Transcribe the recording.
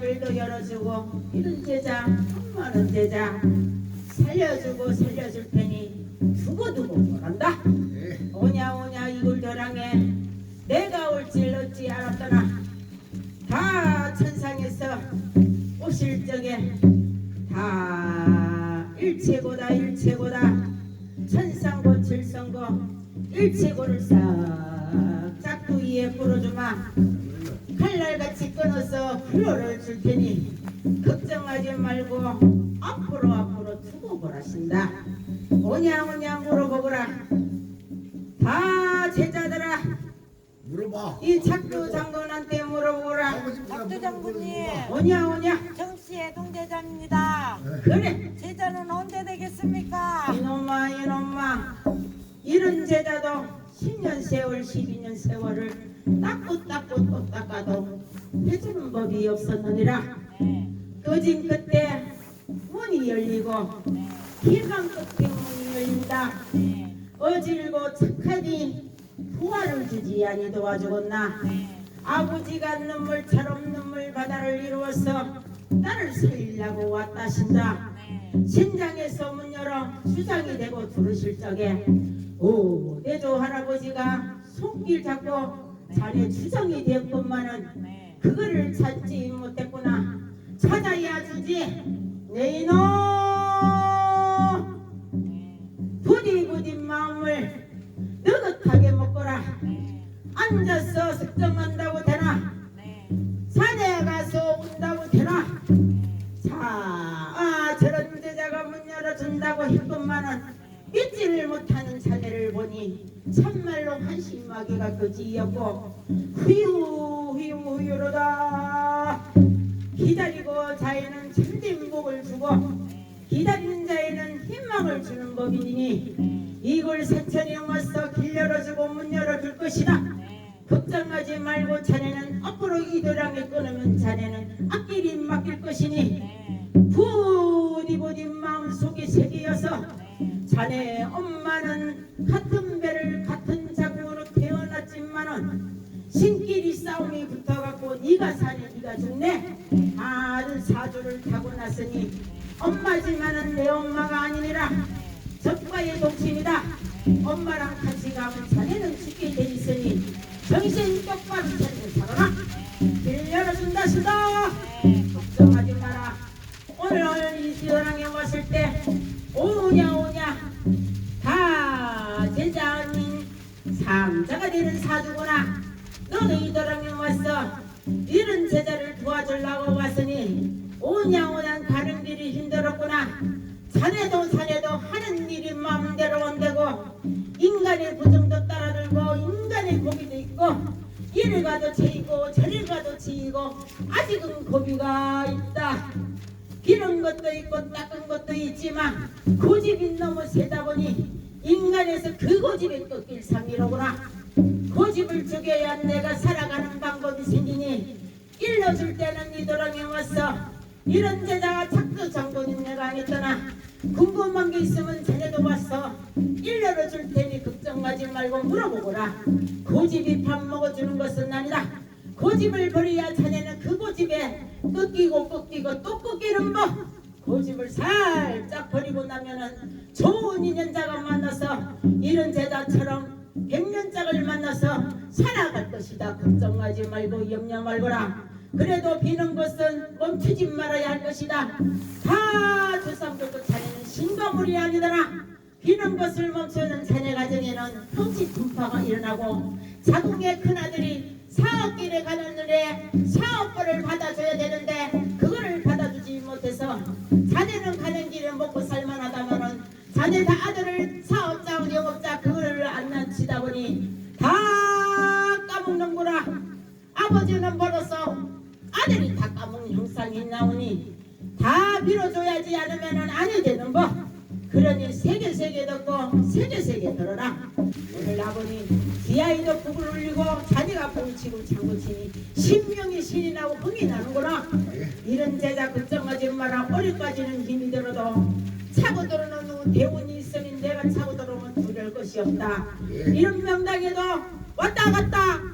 앞길도 열어주고 이런 제자 많은 제자 살려주고 살려줄 테니 뭐란다 예. 오냐 오냐 이걸 저랑해 내가 올줄 어찌 알았더나 다 천상에서 오실 적에 다 일체고다 일체고다 천상고 질성고 일체고를 싹 후로를 줄 테니 걱정하지 말고 앞으로 앞으로 두고 보라신다. 오냐 오냐 물어보거라. 다 제자들아 물어봐. 이 작두 장군한테 물어보거라. 아버지 박두 장군님 오냐 오냐. 정씨의 동제자입니다. 그래. 제자는 언제 되겠습니까? 이놈아 이놈아. 이런 제자도 10년 세월 12년 세월을 닦고 닦고 또 닦아도 해주는 법이 없었느니라. 네, 꺼진 그때 문이 열리고 네, 기간 끝에 문이 열린다. 네, 어질고 착하니 도와를 주지 아니 도와주겠나? 네, 아버지가 눈물처럼 눈물 바다를 이루어서 딸을 살리려고 왔다신다. 네, 신장에서 문 열어 수장이 되고 들으실 적에 오 내조 할아버지가 손길 잡고 자네 주정이 되었건만은 네, 그거를 찾지 못했구나. 찾아야 주지. 내 이놈. 네, 부디부디 마음을 느긋하게 먹거라. 네, 앉아서 숙정한다 한심하기가 그지였고 후유 후유 후유로다. 기다리고 자에는 참된 복을 주고 기다리는 자에는 희망을 주는 법이니 네, 이걸 세천이 와서 길 열어주고 문 열어줄 것이다. 네, 걱정하지 말고 자네는 앞으로 이도랑에 끊으면 자네는 앞길이 맡길 것이니 네, 부디 부디 마음속에 새기어서 네, 자네 죽네. 다른 사주를 타고 났으니 엄마지만은 내 엄마가 아니니라. 적과의 동친이다. 엄마랑 같이 가면 자네는 죽게 돼 있으니 정신 똑바로 차리고 살아라. 길 열어준다 시다 오냐 오냐 가는 길이 힘들었구나. 자네도 자네도 하는 일이 마음대로 안 되고 인간의 부정도 따라들고 인간의 고기도 있고 이를 가도 죄이고 저를 가도 죄이고 아직은 고비가 있다. 기른 것도 있고 닦은 것도 있지만 고집이 너무 세다 보니 인간에서 그 고집에 꺾일 상이로구나. 고집을 죽여야 내가 살아가는 방법이 생기니 일러줄 때는 이도랑에 왔어. 이런 제자가 작두 장군인 내가 아니더나 궁금한 게 있으면 자네도 왔어. 일러를 줄 테니 걱정하지 말고 물어보거라. 고집이 밥 먹어주는 것은 아니다. 고집을 버려야 자네는 그 고집에 꺾이고 꺾이고 또 꺾이는 법. 고집을 살짝 버리고 나면은 좋은 인연자가 만나서 이런 제자처럼 백년짝을 만나서 살아갈 것이다. 걱정하지 말고 염려 말거라. 그래도 비는 것은 멈추지 말아야 할 것이다. 다 조상들도 자네는 신과물이 아니더라. 비는 것을 멈추는 자네 가정에는 평시 분파가 일어나고 자궁의 큰아들이 사업길에 가는 날에 사업벌을 받아줘야 되는데 그거를 받아주지 못해서 자네는 가는 길에 먹고 다 빌어줘야지 않으면은 아니 되는 법. 그러니 세계 세계 듣고 세계 세계 들어라. 오늘 아버니 디아이도 북을 울리고 자네가 봉치고 장구치니 신명이 신이 나고 흥이 나는구나. 이런 제자 걱정하지 마라. 어디까지는 힘이 들어도 차고 들어오는 대운이 있으니 내가 차고 들어오면 두려울 것이 없다. 이런 명당에도 왔다 갔다